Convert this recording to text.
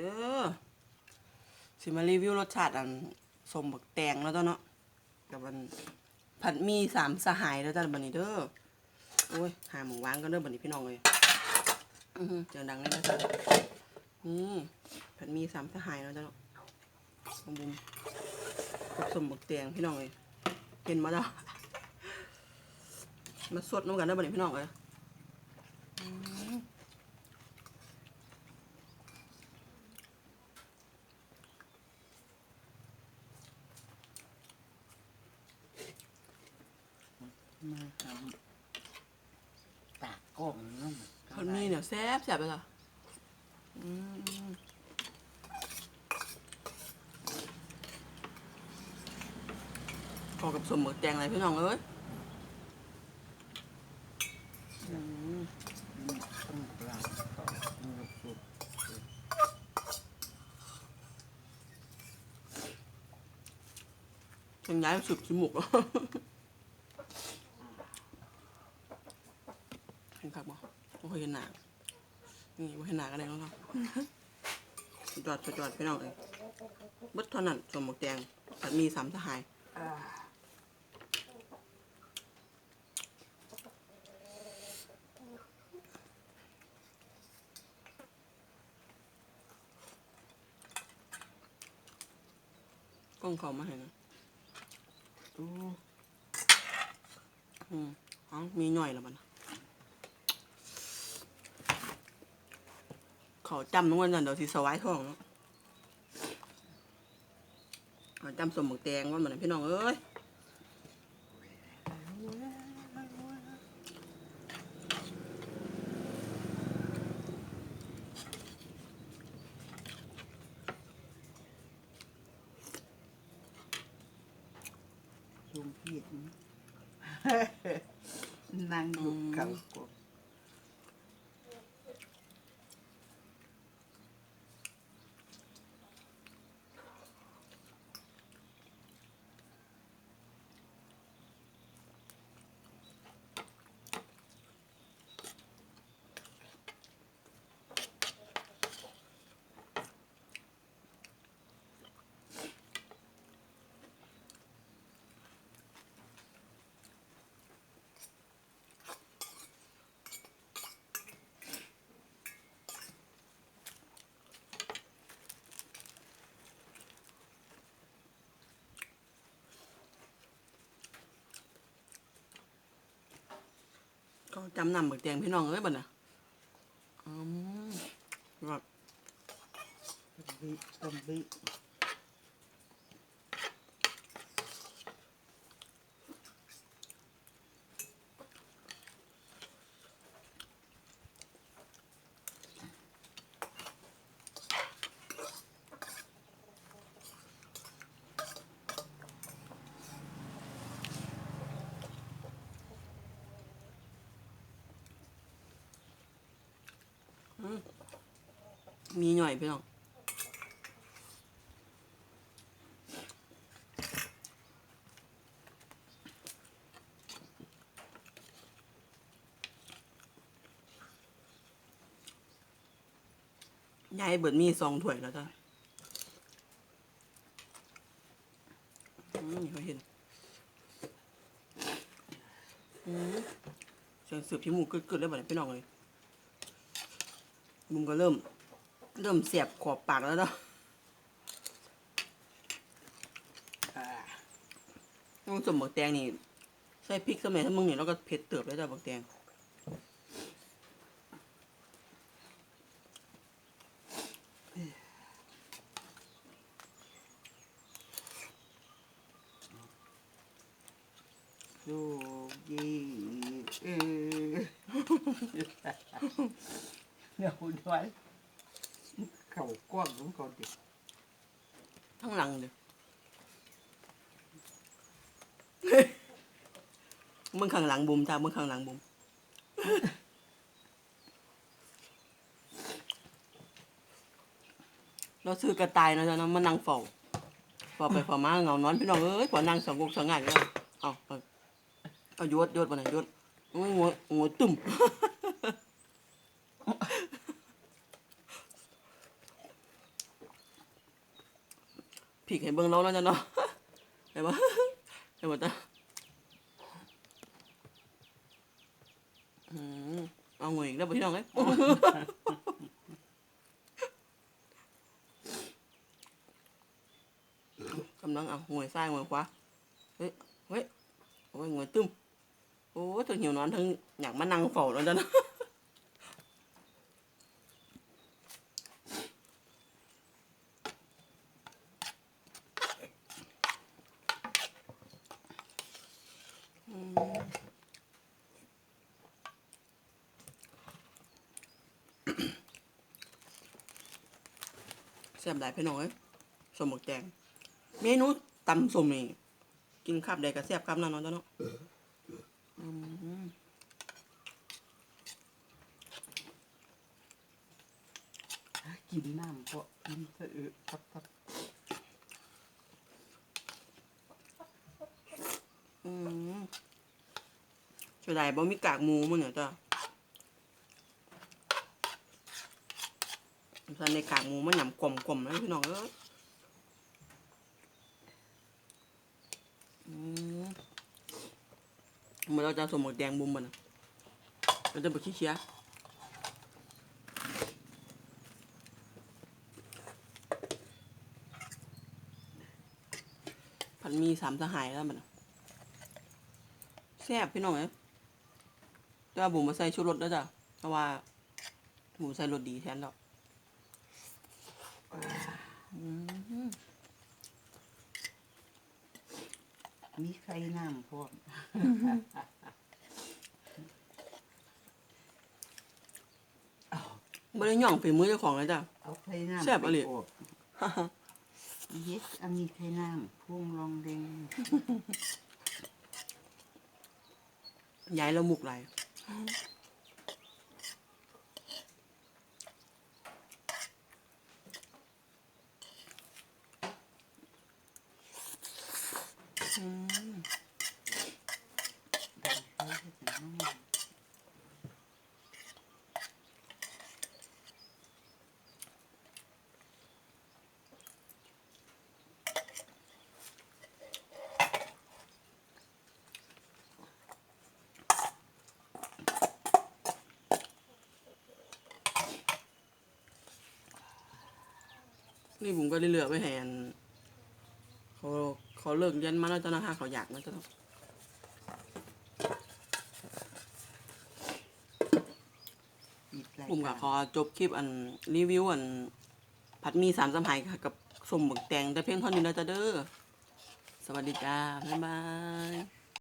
เออสิมารีวิวรสชาติอันสมบักแตงแล้วจ้ะเนาะกับมันผัดมีสามสหายแล้วจ้ะบันนี้เด้อโอ้ยหาหมูวางก็เด้อบันนี้พี่น้องเลยอือหือเสียงดังเลยนะจ๊ะนี่ผัดมีสามสหายแล้วจ้ะเนาะบุมบุมกับสมบักแตงพี่น้องเลยเห็นมาแล้วมาสดน้ำกันเด้อบันนี้พี่น้องเลย มาทำตากกล้องนั่นผัดหมีเนี่ยแซ่บแซ่บเลยจ้ะอืมขอกับสมบักแตงอะไรพี่น้องเอ้ยอืมต้องปลาต่อมือสุดยังย้ายสุดขี้หมุกแล้วเห็นครับบ่บ่ เคยเห็นหนานี่บ่เห็นหนากันเลยแล้วครับสุดยอดสุดยอดพี่น้องเอ้ยเบิดเท่านั้นสมบักแตงผัดหมีสามสหายอ่ากล้องเขามาให้นะดูอืมเอ๋อมีหน่อยแล้วมัน เขาจำน้องวันนั้นเดี๋ยวสิสวายท้องเนาะเขาจำสมบักแตงว่าเหมือนพี่น้องเอ้ยซูมพีดนั่งอยู่เขากบ จำนำบักแตงพี่น้องเอ้ยบ่น่ะอืมแบบบิต้องบิ มีหน่อยพี่น้องยายเบิดมีสองถ้วยแล้วจ้ะอืมนี่เขาเห็นอืมเสียงสืบที่หมูกึดๆแล้วบัดนี้พี่น้องเลยมุมก็เริ่ม เริ่มเสียบขอบปากแล้วเนาะต้องสมบักแตงนี่ใส่พริกสมัยทั้งมึงนี่แล้วก็เผ็ดเติบแล้จ้ะบักแตงดูดีเออเดี๋ยวด้วย เขากว้างของเขาดิทั้งหลังเลยมึงข้างหลังบุมจ้ามึงข้างหลังบุมเราซื้อกระต่ายนะจ๊ะเนาะมานั่งเฝ้าพอไปพอมาเหงานอนพี่น้องเอ้ยพอนั่งสงบสงบเลยเอาเอาเอายดยดมาหน่อยยดโอ้ยหัวหัวตุ่ม ผิกให้เบิ่งเราแล้วจ้ะเนาะเห็นปะเห็นปะจ้ะเอาเงยอีกแล้วพี่น้องเอ้ยกำลังเอาหวยซ้ายหวยขวาเฮ้ยเฮ้ยโอ้ยหวยตึมโอ้ยถึงหิวนอนถึงอยากมานั่งเฝ้าแล้วจ้ะเนาะ แซ่บหลายพี่น้องเอ้ยสมหมกแดงเมนูตำสมนี่กินขับใดก็แซ่บครับนั่นเนาะจ้ะเนาะอืมกินน้ำเพราะกินสะอึกทับทับอืมช่วยได้บ่มีกากหมูมั้งเนี่ยจ้ะ สันในกากหมูมันหยำกลมๆนะพี่น้องเอ้ยอืมเมื่อเราจะสมหมกแดงบุมมันนะเราจะบดขี้เชียผัดมีสามสหายแล้วมันน่ะแซ่บพี่น้องเอ้ยแต่ว่าบุ๋มมาใส่ชูรสแล้วจ้ะเพราะว่าบุ๋มใส่รสดีแทนแล้ว อืมมีไข่น้ำพร้อมไม่ได้ย่องฝีมือเจ้าของเลยจ้ะ เอาไข่น้ำแซ่บอะลิไปอบเฮ็ดอันนี้ไข่น้ำพุ่งลองเด้งย้ายแล้วมุกไหลอืม ดังไฟให้ถึงน้ำ นี่บุ๋มก็ได้เลือกไปแทนเขาเขาเลิกเรียนมาแล้วจ้ะนะฮะเขาอยากนะจ้ะเนาะปิดรายผมก็ขอจบคลิปอันรีวิวอัน ผัดมีสามสมัยค่ะกับสมบักแตงแต่เพียงเท่านี้นะจ๊ะเด้อ สวัสดีจ้า บ๊ายบาย